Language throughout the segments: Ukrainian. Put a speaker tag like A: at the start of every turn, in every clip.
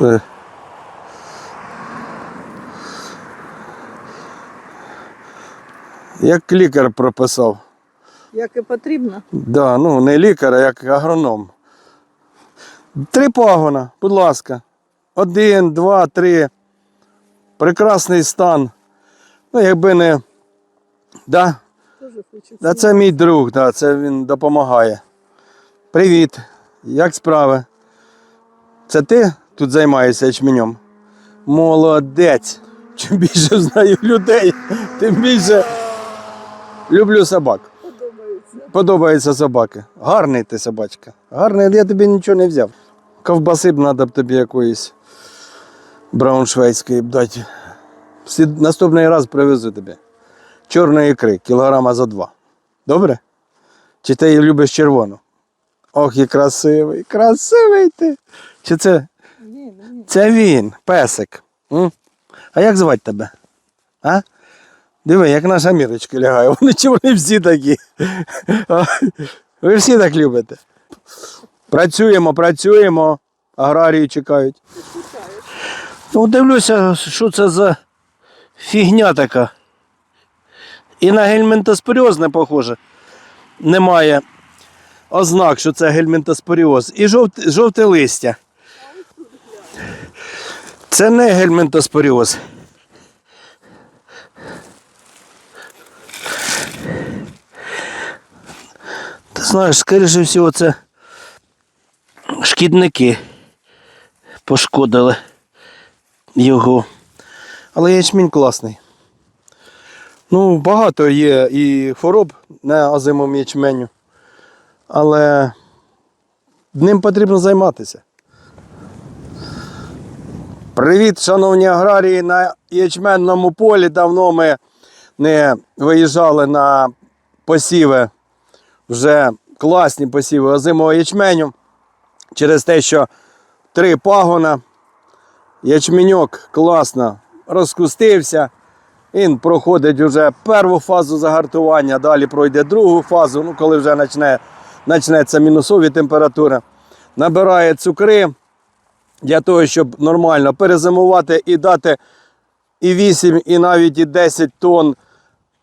A: Е. Як лікар прописав.
B: Як і потрібно.
A: Да, ну не лікар, а як агроном. Три пагона, будь ласка. Один, два, три. Прекрасний стан. Ну, якби не. Да, да, це мій друг, да, це він допомагає. Привіт. Як справи? Це ти тут займаєшся ячменем? Молодець. Чим більше знаю людей, тим більше люблю собак.
B: Подобається.
A: Подобаються собаки. Гарний ти собачка. Гарний, але я тобі нічого не взяв. Ковбаси б треба б тобі якоїсь брауншвейської б дати. Наступний раз привезу тобі. Чорної ікри, кілограма за два. Добре? Чи ти любиш червону? Ох, і красивий, красивий ти. Чи це. Це він, песик. А як звати тебе? А? Диви, як наша мірочка лягає. Вони чи вони всі такі. Ви всі так любите. Працюємо, працюємо. Аграрії чекають. Ну, дивлюся, що це за фігня така. І на гельминтоспоріоз не похоже. Немає ознак, що це гельминтоспоріоз. І жовте, жовте листя. Це не гельминтоспоріоз. Ти знаєш, скоріше всього, це шкідники пошкодили його. Але ячмінь класний. Ну, багато є і хвороб на озимому ячменю. Але ним потрібно займатися. Привіт, шановні аграрії на ячменному полі. Давно ми не виїжджали на посіви, вже класні посіви озимого ячменю. Через те, що три пагона, ячменьок класно розкустився. Він проходить вже першу фазу загартування, далі пройде другу фазу, ну, коли вже почне, почнеться мінусові температури. Набирає цукри для того, щоб нормально перезимувати і дати і 8, і навіть і 10 тонн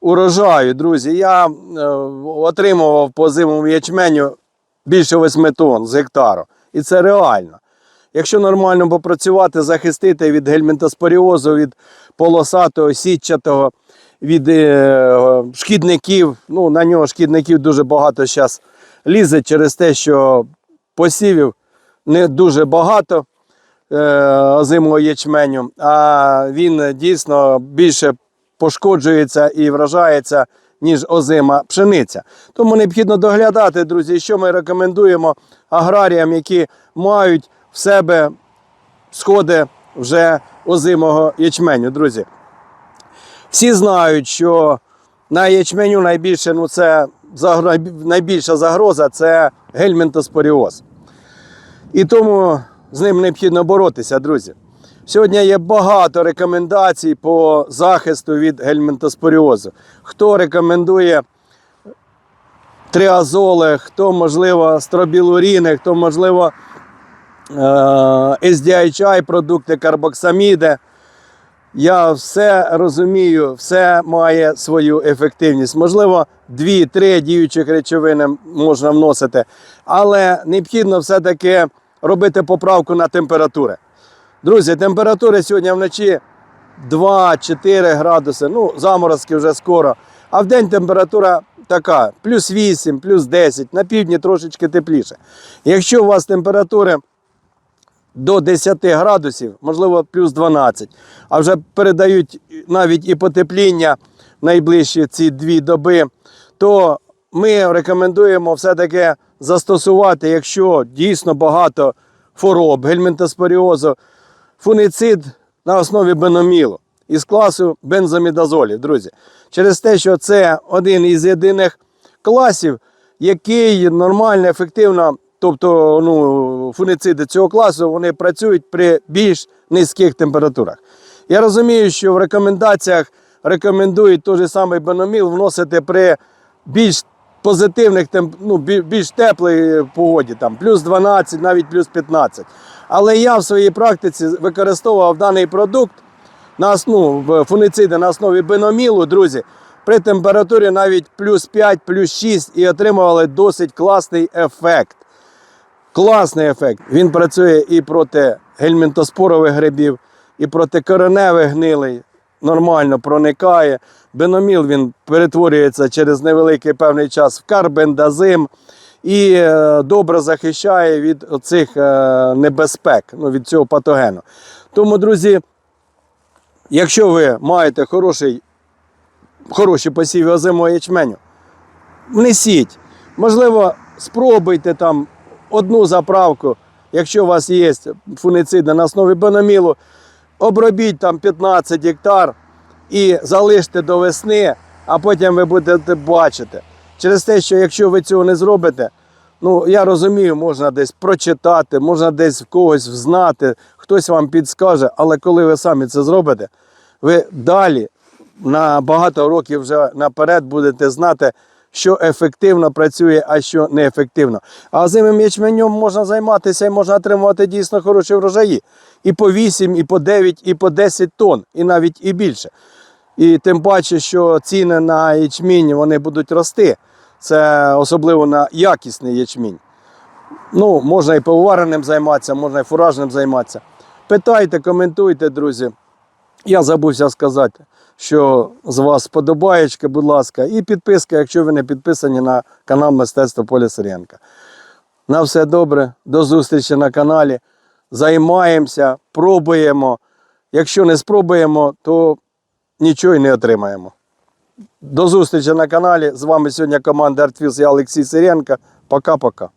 A: урожаю. Друзі, я е, отримував по зимовому ячменю більше 8 тонн з гектару. І це реально. Якщо нормально попрацювати, захистити від гельмінтоспоріозу, від полосатого, сітчатого, від е, шкідників. Ну, на нього шкідників дуже багато зараз лізе через те, що посівів не дуже багато озимого ячменю, а він дійсно більше пошкоджується і вражається, ніж озима пшениця. Тому необхідно доглядати, друзі, що ми рекомендуємо аграріям, які мають в себе сходи вже озимого ячменю, друзі. Всі знають, що на ячменю найбільше, ну це найбільша загроза це гельмінтоспоріоз. І тому з ним необхідно боротися, друзі. Сьогодні є багато рекомендацій по захисту від гельмінтоспоріозу. Хто рекомендує триазоли, хто, можливо, стробілуріни, хто, можливо, е, SDHI продукти, карбоксаміди. Я все розумію, все має свою ефективність. Можливо, дві-три діючих речовини можна вносити, але необхідно все-таки робити поправку на температури. Друзі, температури сьогодні вночі 2-4 градуси, ну, заморозки вже скоро. А в день температура така: плюс 8, плюс 10, на півдні трошечки тепліше. Якщо у вас температури до 10 градусів, можливо, плюс 12, а вже передають навіть і потепління найближчі ці дві доби, то ми рекомендуємо все-таки застосувати, якщо дійсно багато хвороб, гельмінтоспоріозу, фуницид на основі беномілу із класу бензомідазолів, друзі. Через те, що це один із єдиних класів, який нормально, ефективно, тобто ну, фунициди цього класу, вони працюють при більш низьких температурах. Я розумію, що в рекомендаціях рекомендують той же самий беноміл вносити при більш позитивних, ну, більш теплій погоді, там, плюс 12, навіть плюс 15. Але я в своїй практиці використовував даний продукт на основ, в фунициди на основі беномілу, друзі, при температурі навіть плюс 5, плюс 6 і отримували досить класний ефект. Класний ефект. Він працює і проти гельмінтоспорових грибів, і проти кореневих гнилей. Нормально проникає. Беноміл він перетворюється через невеликий певний час в карбендазим і е, добре захищає від цих небезпек, ну, від цього патогену. Тому, друзі, якщо ви маєте хороший, хороші посіви озимого ячменю, внесіть. Можливо, спробуйте там одну заправку, якщо у вас є фунициди на основі беномілу, обробіть там 15 гектар і залиште до весни, а потім ви будете бачити. Через те, що якщо ви цього не зробите, ну я розумію, можна десь прочитати, можна десь в когось взнати, хтось вам підскаже, але коли ви самі це зробите, ви далі на багато років вже наперед будете знати, що ефективно працює, а що неефективно. А зимим ячменем можна займатися і можна отримувати дійсно хороші врожаї. І по 8, і по 9, і по 10 тонн, і навіть і більше. І тим паче, що ціни на ячмінь вони будуть рости. Це особливо на якісний ячмінь. Ну, можна і пивовареним займатися, можна і фуражним займатися. Питайте, коментуйте, друзі. Я забувся сказати, що з вас подобаєчка, будь ласка, і підписка, якщо ви не підписані на канал Мистецтво Поля Сиренка. На все добре, до зустрічі на каналі. Займаємося, пробуємо. Якщо не спробуємо, то нічого і не отримаємо. До зустрічі на каналі. З вами сьогодні команда Артвіз і Олексій Сиренко. Пока-пока.